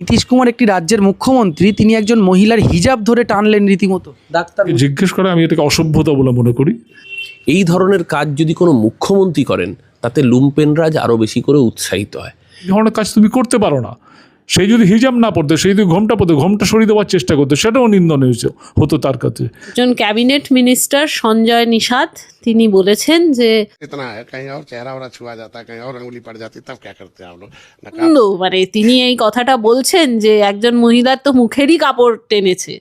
নীতিশ কুমার একটি রাজ্যের মুখ্যমন্ত্রী তিনি একজন মহিলার হিজাব ধরে টানলেন রীতিমতো। ডাক্তার জিজ্ঞেস করে আমি এটাকে অসভ্যতা বলে মনে করি। এই ধরনের কাজ যদি কোনো মুখ্যমন্ত্রী করেন তাতে লুম্পেনরাজ আরও বেশি করে উৎসাহিত হয়। এই ধরনের কাজ তুমি করতে পারো না। সেই যদি হিজাব না পড়তো সেই যদি ঘোমটা পড়তো ঘোমটা সরিয়ে দেওয়ার চেষ্টা করতো সেটাও নিন্দনীয় হয়েছে- হতো তার কাছে একজন ক্যাবিনেট মিনিস্টার সঞ্জয় নিষাদ তিনি বলেছেন যে इतना है कहीं और चेहरा वरा छुआ जाता है कहीं और अंगुली पड़ जाती तब क्या करते हैं आप लोग नकाब কিন্তু মানে তিনি এই কথাটা বলছেন যে একজন মহিলার তো মুখেরই কাপড় টেনেছে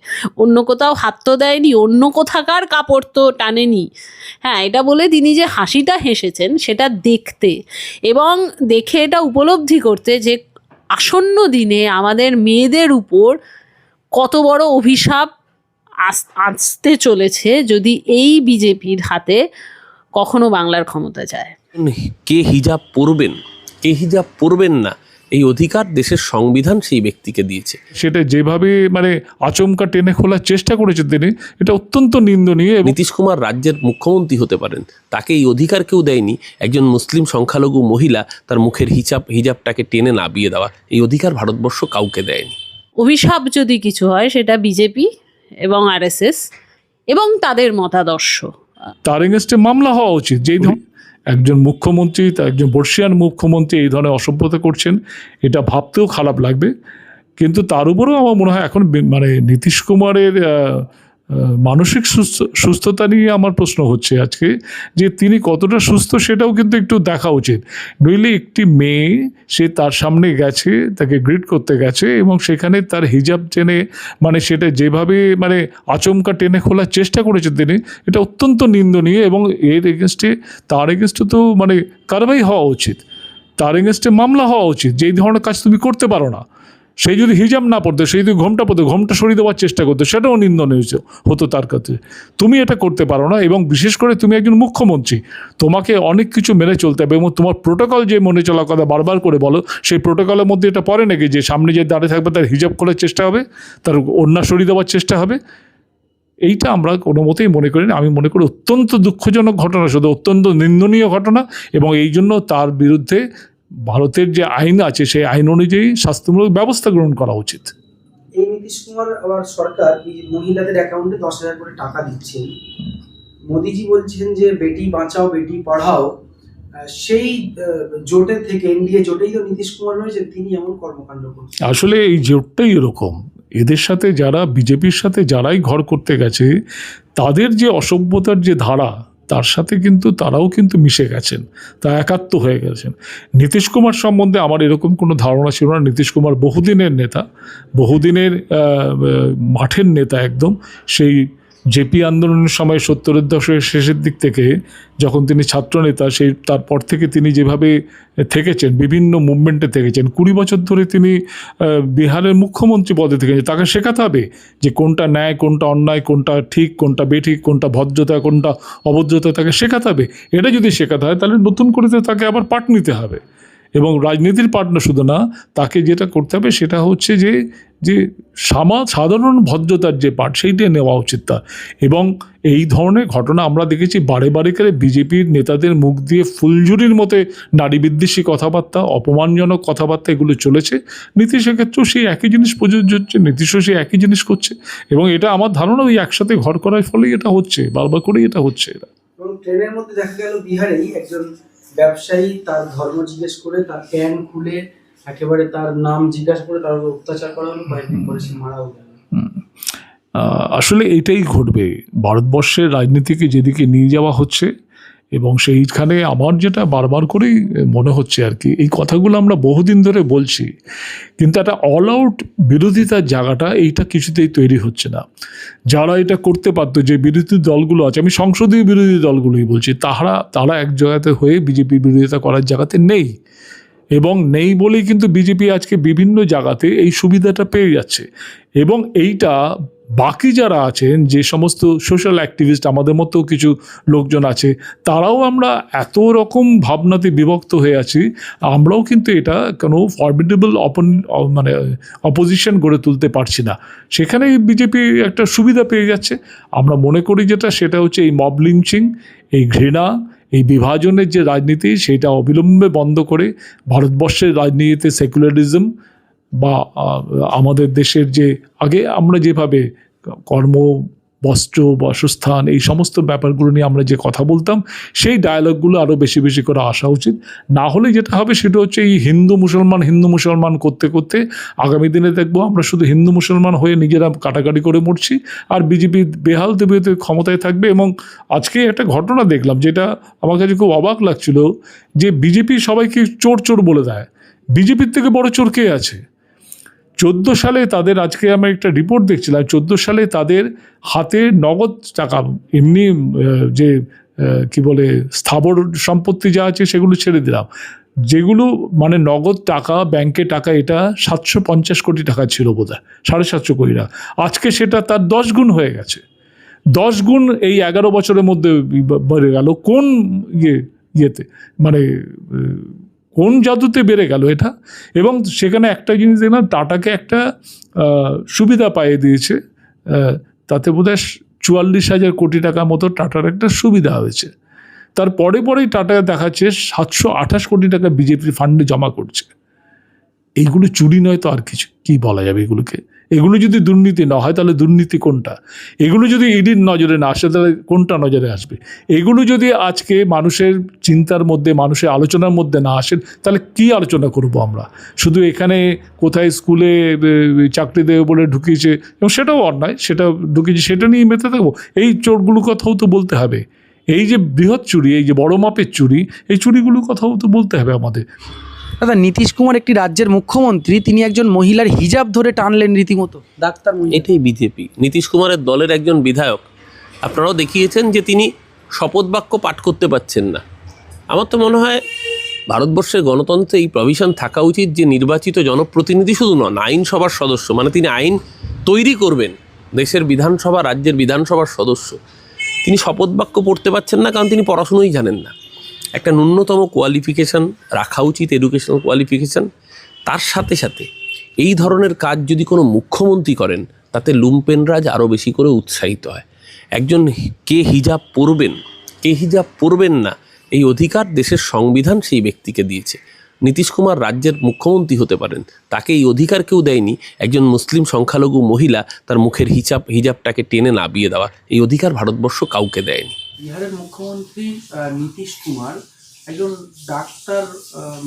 অন্য কোথাও হাত তো দেয়নি অন্য কোথাকার কাপড় তো টানেনি হ্যাঁ এটা বলে তিনি যে হাসিটা হেসেছেন সেটা দেখতে এবং দেখে এটা উপলব্ধি করতে যে আসন্ন দিনে আমাদের মেয়েদের উপর কত বড় অভিশাপ আসতে চলেছে যদি এই বিজেপির হাতে কখনো বাংলার ক্ষমতা যায়। কে হিজাব পরবেন? কে হিজাব পরবেন না? এই অধিকার দেশের সংবিধান সেই ব্যক্তিকে দিয়েছে। সেটা যেভাবে মানে আচমকা টেনে খোলার চেষ্টা করেছে তিনি এটা অত্যন্ত নিন্দনীয় এবং নীতিশ কুমার রাজ্যের মুখ্যমন্ত্রী হতে পারেন। তাকে এই অধিকার কেউ দেয়নি। একজন মুসলিম সংখ্যালঘু মহিলা তার মুখের হিজাব হিজাবটাকে টেনে নাবিয়ে দেওয়া। এই অধিকার ভারতবর্ষ কাউকে দেয়নি। অভিশাপ যদি কিছু হয় সেটা বিজেপি এবং আরএসএস এবং তাদের মতাদর্শ। তার এগেনস্টে মামলা হওয়া উচিত। যেই ধরনের একজন মুখ্যমন্ত্রী, তা একজন বর্ষিয়ান মুখ্যমন্ত্রী এই ধরনের অসভ্যতা করছেন, এটা ভাবতেও খারাপ লাগবে। কিন্তু তার উপরেও আমার মনে হয় এখন মানে নীতিশ কুমারের মানসিক সুস্থ, সুস্থতা নিয়ে আমার প্রশ্ন হচ্ছে আজকে, যে তিনি কতটা সুস্থ সেটাও কিন্তু একটু দেখা উচিত। নইলে একটি মেয়ে, সে তার সামনে গেছে, তাকে গ্রিট করতে গেছে এবং সেখানে তার হিজাব টেনে মানে সেটা যেভাবে মানে আচমকা টেনে খোলার চেষ্টা করেছে তিনি, এটা অত্যন্ত নিন্দনীয় এবং এর এগেনস্টে তার এগেনস্টে তো মানে কারবাই হওয়া উচিত। তার এগেনস্টে মামলা হওয়া উচিত, যে এই ধরনের কাজ তুমি করতে পারো না। সেই যদি হিজাব না পড়তো সেই যদি ঘোমটা পড়তো, ঘোমটা সরিয়ে দেওয়ার চেষ্টা করতো, সেটাও নিন্দনীয় হতো তার কাছে। তুমি এটা করতে পারো না এবং বিশেষ করে তুমি একজন মুখ্যমন্ত্রী, তোমাকে অনেক কিছু মেনে চলতে হবে এবং তোমার প্রোটোকল যে মনে চলার কথা বারবার করে বলো, সেই প্রোটোকলের মধ্যে এটা পড়ে নাকি যে সামনে যে দাঁড়িয়ে থাকবে তার হিজাব করার চেষ্টা হবে, তার অন্যা সরিয়ে দেওয়ার চেষ্টা হবে? এইটা আমরা কোনো মতেই মনে করি না। আমি মনে করি অত্যন্ত দুঃখজনক ঘটনা, শুধু অত্যন্ত নিন্দনীয় ঘটনা এবং এই জন্য তার বিরুদ্ধে ভারতের যে আইন আছে সেই আইন অনুযায়ী শাস্তিমূলক ব্যবস্থা গ্রহণ করা উচিত। এই নীতিশ কুমার আবার সরকার মহিলাদের অ্যাকাউন্টে দশ হাজার করে টাকা দিচ্ছেন। মোদিজি বলছেন যে বেটি বাঁচাও বেটি পড়াও। সেই জোটে থেকে এনডিএ জোটেই তো নীতিশ কুমার রয়েছেন তিনি এমন কর্মকাণ্ড করছেন। আসলে এই জোটটাই এরকম। এদের সাথে যারা বিজেপির সাথে যারাই ঘর করতে গেছে তাদের যে অসভ্যতার যে ধারা তার সাথে কিন্তু তারাও কিন্তু মিশে গেছেন তা একাত্ম হয়ে গেছেন। নীতিশ কুমার সম্বন্ধে আমার এরকম কোনো ধারণা ছিল না। নীতিশ কুমার বহুদিনের নেতা, বহুদিনের মাঠের নেতা একদম, সেই জেপি আন্দোলনের সময় সত্তরের দশকের শেষের দিক থেকে যখন তিনি ছাত্রনেতা, সেই তারপর থেকে তিনি যেভাবে থেকেছেন, বিভিন্ন মুভমেন্টে থেকেছেন, কুড়ি বছর ধরে তিনি বিহারের মুখ্যমন্ত্রী পদে থেকেছেন। তাকে শেখাতে হবে যে কোনটা ন্যায়, কোনটা অন্যায়, কোনটা ঠিক, কোনটা বেঠিক, কোনটা ভদ্রতা, কোনটা অভদ্রতা, তাকে শেখাতে হবে। এটা যদি শেখাতে হয়, তাহলে নতুন করে তাকে আবার পাঠ নিতে হবে। এবং রাজনীতির না শুধু না, তাকে যেটা করতে হবে সেটা হচ্ছে যে যে সামা, সাধারণ ভদ্রতার যে পাঠ সেইটা নেওয়া উচিত তার এবং এই ধরনের ঘটনা আমরা দেখেছি বারে বারে করে বিজেপির নেতাদের মুখ দিয়ে ফুলঝুরির মতে নারী বিদ্বেষী কথাবার্তা, অপমানজনক কথাবার্তা এগুলো চলেছে। নীতিশের ক্ষেত্রেও সেই একই জিনিস প্রযোজ্য হচ্ছে, নীতিশও সেই একই জিনিস করছে। এবং এটা আমার ধারণা ওই একসাথে ঘর করার ফলেই এটা হচ্ছে, বারবার করেই এটা হচ্ছে এটা ট্রেনের মধ্যে দেখা গেল বিহারেই একজন ব্যবসায়ী তার ধর্ম জিজ্ঞেস করে তার প্যান খুলে একেবারে তার নাম জিজ্ঞাসা করে তার উপর অত্যাচার করা হলো কয়েকদিন পরে সে মারাও গেল। আসলে এটাই ঘটবে। ভারতবর্ষের রাজনীতিকে যেদিকে নিয়ে যাওয়া হচ্ছে এবং সেইখানে আমার যেটা বারবার করেই মনে হচ্ছে আর কি, এই কথাগুলো আমরা বহুদিন ধরে বলছি, কিন্তু একটা অল আউট বিরোধিতার জায়গাটা এইটা কিছুতেই তৈরি হচ্ছে না। যারা এটা করতে পারতো, যে বিরোধী দলগুলো আছে, আমি সংসদীয় বিরোধী দলগুলোই বলছি তারা তারা এক জায়গাতে হয়ে বিজেপি বিরোধিতা করার জায়গাতে নেই। এবং নেই বলেই কিন্তু বিজেপি আজকে বিভিন্ন জায়গাতে এই সুবিধাটা পেয়ে যাচ্ছে। এবং এইটা বাকি যারা আছেন, যে সমস্ত সোশ্যাল অ্যাক্টিভিস্ট আমাদের মতো কিছু লোকজন আছে, তারাও আমরা এত রকম ভাবনাতে বিভক্ত হয়ে আছি, আমরাও কিন্তু এটা কোনো ফর্মিডেবল অপন মানে অপোজিশন গড়ে তুলতে পারছি না। সেখানে বিজেপি একটা সুবিধা পেয়ে যাচ্ছে। আমরা মনে করি যেটা, সেটা হচ্ছে এই মব লিঞ্চিং এই ঘৃণা, এই বিভাজনের যে রাজনীতি, সেটা অবিলম্বে বন্ধ করে ভারতবর্ষের রাজনীতিতে সেকুলারিজম বা আমাদের দেশের যে, আগে আমরা যেভাবে কর্ম, বস্ত্র, বাসস্থান এই সমস্ত ব্যাপারগুলো নিয়ে আমরা যে কথা বলতাম, সেই ডায়ালগগুলো আরও বেশি বেশি করে আসা উচিত। না হলে যেটা হবে সেটা হচ্ছে এই হিন্দু মুসলমান হিন্দু মুসলমান করতে করতে আগামী দিনে দেখব আমরা শুধু হিন্দু মুসলমান হয়ে নিজেরা কাটাকাটি করে মরছি আর বিজেপি বেহাল দেবেতে ক্ষমতায় থাকবে এবং আজকে একটা ঘটনা দেখলাম যেটা আমার কাছে খুব অবাক লাগছিল যে বিজেপি সবাইকে চোর চোর বলে দেয়। বিজেপির থেকে বড় চোর কে আছে? চোদ্দ সালে তাদের, আজকে আমি একটা রিপোর্ট দেখছিলাম, চোদ্দ সালে তাদের হাতে নগদ টাকা, এমনি যে কি বলে, স্থাবর সম্পত্তি যা আছে সেগুলো ছেড়ে দিলাম। যেগুলো মানে নগদ টাকা ব্যাংকে টাকা, এটা সাতশো পঞ্চাশ কোটি টাকা ছিল বোধ হয় সাড়ে সাতশো কোটি টাকা। আজকে সেটা তার দশ গুণ হয়ে গেছে। দশ গুণ এই এগারো বছরের মধ্যে বেড়ে গেল, কোন ইয়ে ইয়েতে মানে কোন জাদুতে বেড়ে গেল এটা? এবং সেখানে একটা জিনিস দেখলাম টাটাকে একটা সুবিধা পাইয়ে দিয়েছে তাতে বোধহয় চুয়াল্লিশ হাজার কোটি টাকা মতো টাটার একটা সুবিধা হয়েছে। তার পরে পরেই টাটা দেখাচ্ছে সাতশো আঠাশ কোটি টাকা বিজেপির ফান্ডে জমা করছে। এইগুলো চুরি নয় তো আর কিছু? কি বলা যাবে এগুলোকে? এগুলো যদি দুর্নীতি না হয়, তাহলে দুর্নীতি কোনটা? এগুলো যদি ইডির নজরে না আসে, তাহলে কোনটা নজরে আসবে? এগুলো যদি আজকে মানুষের চিন্তার মধ্যে, মানুষের আলোচনার মধ্যে না আসে, তাহলে কি আলোচনা করব আমরা? শুধু এখানে কোথায় স্কুলে চাকরি দেবে বলে ঢুকিয়েছে, এবং সেটাও অন্যায়, সেটা ঢুকিয়েছে, সেটা নিয়ে মেতে থাকব। এই চোরগুলো কথাও তো বলতে হবে। এই যে বৃহৎ চুরি, এই যে বড় মাপের চুরি, এই চুরিগুলোর কথাও তো বলতে হবে আমাদের। দাদা, নীতিশ কুমার একটি রাজ্যের মুখ্যমন্ত্রী, তিনি একজন মহিলার হিজাব ধরে টানলেন রীতিমতো। ডাক্তার এটাই বিজেপি নীতিশ কুমারের দলের একজন বিধায়ক, আপনারাও দেখিয়েছেন যে তিনি শপথ বাক্য পাঠ করতে পারছেন না। আমার তো মনে হয় ভারতবর্ষের গণতন্ত্রে এই প্রভিশন থাকা উচিত যে নির্বাচিত জনপ্রতিনিধি শুধু নন আইনসভার সদস্য মানে তিনি আইন তৈরি করবেন, দেশের বিধানসভা, রাজ্যের বিধানসভার সদস্য। তিনি শপথ বাক্য পড়তে পারছেন না কারণ তিনি পড়াশুনোই জানেন না। একটা ন্যূনতম কোয়ালিফিকেশান রাখা উচিত এডুকেশনাল কোয়ালিফিকেশান তার সাথে সাথে এই ধরনের কাজ যদি কোনো মুখ্যমন্ত্রী করেন, তাতে লুম্পেনরাজ আরও বেশি করে উৎসাহিত হয়। একজন কে হিজাব পরবেন, কে হিজাব পরবেন না, এই অধিকার দেশের সংবিধান সেই ব্যক্তিকে দিয়েছে। নীতিশ কুমার রাজ্যের মুখ্যমন্ত্রী হতে পারেন, তাকে এই অধিকার কেউ দেয়নি। একজন মুসলিম সংখ্যালঘু মহিলা তার মুখের হিজাব হিজাবটাকে টেনে নাবিয়ে দেওয়া, এই অধিকার ভারতবর্ষ কাউকে দেয়নি। বিহারের মুখ্যমন্ত্রী নীতিশ কুমার, একজন ডাক্তার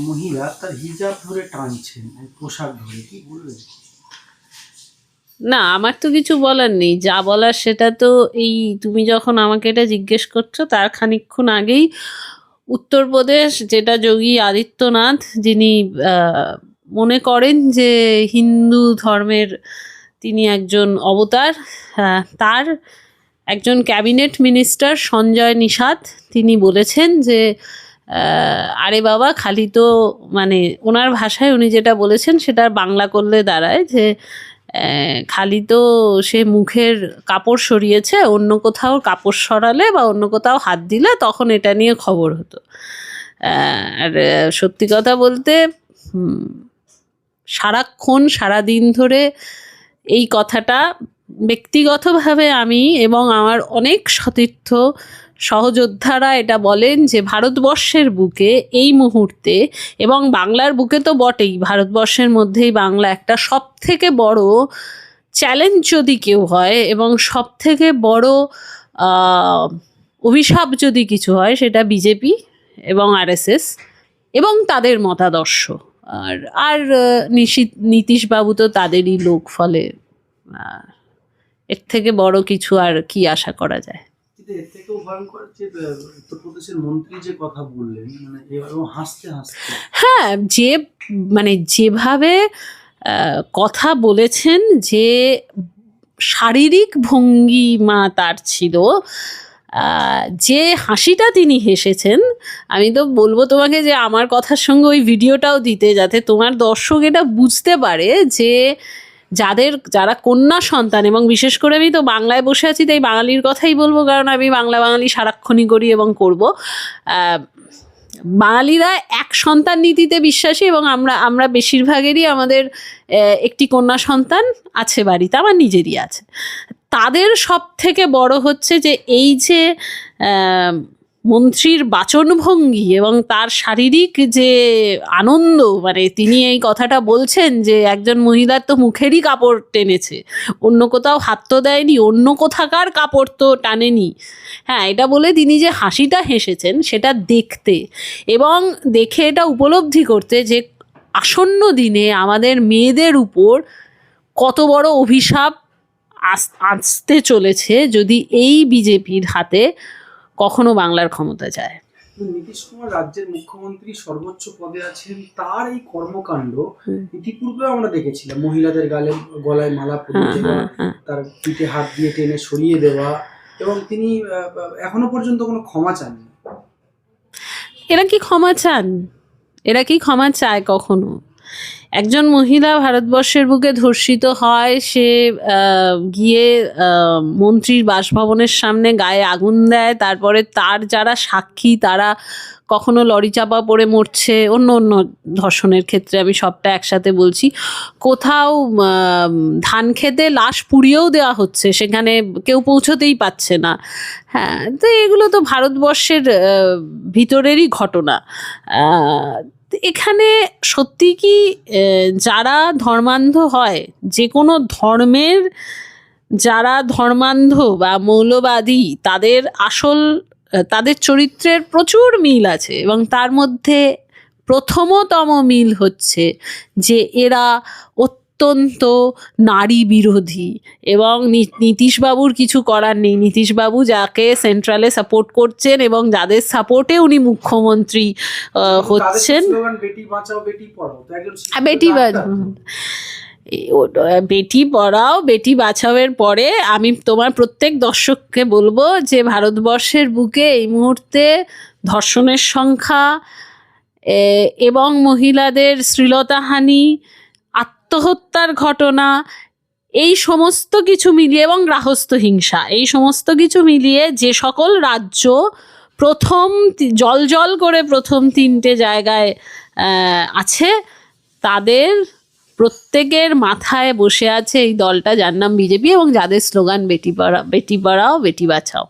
মহিলা, তার হিজাব ধরে টানছেন পোশাক ধরে, কি বলবেন? না, আমার তো কিছু বলার নেই, যা বলার সেটা তো এই তুমি যখন আমাকে এটা জিজ্ঞেস করছ, তার খানিকক্ষণ আগেই উত্তরপ্রদেশ যেটা যোগী আদিত্যনাথ, যিনি মনে করেন যে হিন্দু ধর্মের তিনি একজন অবতার তার একজন ক্যাবিনেট মিনিস্টার সঞ্জয় নিষাদ, তিনি বলেছেন যে আরে বাবা, খালি তো মানে ওনার ভাষায় উনি যেটা বলেছেন সেটা বাংলা করলে দাঁড়ায় যে খালি তো সে মুখের কাপড় সরিয়েছে, অন্য কোথাও কাপড় সরালে বা অন্য কোথাও হাত দিলে তখন এটা নিয়ে খবর হতো। আর সত্যি কথা বলতে সারাক্ষণ, সারাদিন ধরে এই কথাটা ব্যক্তিগতভাবে আমি এবং আমার অনেক সতীর্থ সহযোদ্ধারা এটা বলেন যে ভারতবর্ষের বুকে এই মুহূর্তে এবং বাংলার বুকে তো বটেই, ভারতবর্ষের মধ্যেই বাংলা একটা সব থেকে বড় চ্যালেঞ্জ যদি কেউ হয় এবং সব থেকে বড় অভিশাপ যদি কিছু হয় সেটা বিজেপি এবং আরএসএস এবং তাদের মতাদর্শ। আর আর, নিশি নীতিশবাবু তো তাদেরই লোক ফলে এর থেকে বড় কিছু আর কি আশা করা যায়? কিন্তু এর থেকেও ভয়ঙ্কর যে উত্তরপ্রদেশের মন্ত্রী যে কথা বললেন মানে হাসতে হাসতে। হ্যাঁ যে মানে যেভাবে কথা বলেছেন যে শারীরিক ভঙ্গিমা তার ছিল যে হাসিটা তিনি হেসেছেন আমি তো বলব তোমাকে যে আমার কথার সঙ্গে ওই ভিডিওটাও দিতে যাতে তোমার দর্শক এটা বুঝতে পারে যে যাদের, যারা কন্যা সন্তান, এবং বিশেষ করে আমি তো বাংলায় বসে আছি, তাই বাঙালির কথাই বলব, কারণ আমি বাংলা বাঙালি সারাক্ষণই করি এবং করব। বাঙালিরা এক সন্তান নীতিতে বিশ্বাসী, এবং আমরা আমরা বেশিরভাগেরই আমাদের একটি কন্যা সন্তান আছে বাড়িতে, আমার নিজেরই আছে। তাদের সব থেকে বড় হচ্ছে যে, এই যে মন্ত্রীর বাচনভঙ্গি এবং তার শারীরিক যে আনন্দ মানে তিনি এই কথাটা বলছেন যে একজন মহিলার তো মুখেরই কাপড় টেনেছে, অন্য কোথাও হাত তো দেয়নি, অন্য কোথাকার কাপড় তো টানেনি। হ্যাঁ এটা বলে তিনি যে হাসিটা হেসেছেন সেটা দেখতে এবং দেখে এটা উপলব্ধি করতে যে আসন্ন দিনে আমাদের মেয়েদের উপর কত বড় অভিশাপ আস- আসতে চলেছে যদি এই বিজেপির হাতে কখনো বাংলার ক্ষমতা যায়। নীতিশ কুমার রাজ্যের মুখ্যমন্ত্রী সর্বোচ্চ পদে আছেন তার এই কর্মকাণ্ড ইতিপূর্বে আমরা দেখেছিলাম। মহিলাদের গালে গলায় মালা পরিয়ে হ্যাঁ, দেওয়া হ্যাঁ, হ্যাঁ। তার পিঠে হাত দিয়ে টেনে সরিয়ে দেওয়া এবং তিনি এখনও পর্যন্ত কোনো ক্ষমা চাননি। এরা কি ক্ষমা চান? এরা কি ক্ষমা চায় কখনো? একজন মহিলা ভারতবর্ষের বুকে ধর্ষিত হয়, সে গিয়ে মন্ত্রীর বাসভবনের সামনে গায়ে আগুন দেয়, তারপরে তার যারা সাক্ষী, তারা কখনো লরি চাপা পড়ে মরছে, অন্য অন্য ধর্ষণের ক্ষেত্রে আমি সবটা একসাথে বলছি। কোথাও ধান খেতে লাশ পুড়িয়েও দেওয়া হচ্ছে, সেখানে কেউ পৌঁছতেই পাচ্ছে না। হ্যাঁ তো এগুলো তো ভারতবর্ষের ভিতরেরই ঘটনা। এখানে সত্যি কি যারা ধর্মান্ধ হয়, যে কোনো ধর্মের যারা ধর্মান্ধ বা মৌলবাদী, তাদের আসল তাদের চরিত্রের প্রচুর মিল আছে এবং তার মধ্যে প্রথমতম মিল হচ্ছে যে এরা অত্যন্ত নারী বিরোধী এবং নীতিশবাবুর কিছু করার নেই। নীতিশবাবু যাকে সেন্ট্রালে সাপোর্ট করছেন এবং যাদের সাপোর্টে উনি মুখ্যমন্ত্রী হচ্ছেন। বেটি বেটি পড়াও। বেটি বাঁচাওয়ের পরে আমি তোমার প্রত্যেক দর্শককে বলব যে ভারতবর্ষের বুকে এই মুহূর্তে ধর্ষণের সংখ্যা এবং মহিলাদের শ্লীলতাহানি আত্মহত্যার ঘটনা, এই সমস্ত কিছু মিলিয়ে এবং গ্রাহস্থ হিংসা, এই সমস্ত কিছু মিলিয়ে যে সকল রাজ্য প্রথম জল জল করে প্রথম তিনটে জায়গায় আছে, তাদের প্রত্যেকের মাথায় বসে আছে এই দলটা, যার নাম বিজেপি এবং যাদের স্লোগান, বেটি পড়া, বেটি পড়াও, বেটি বাঁচাও।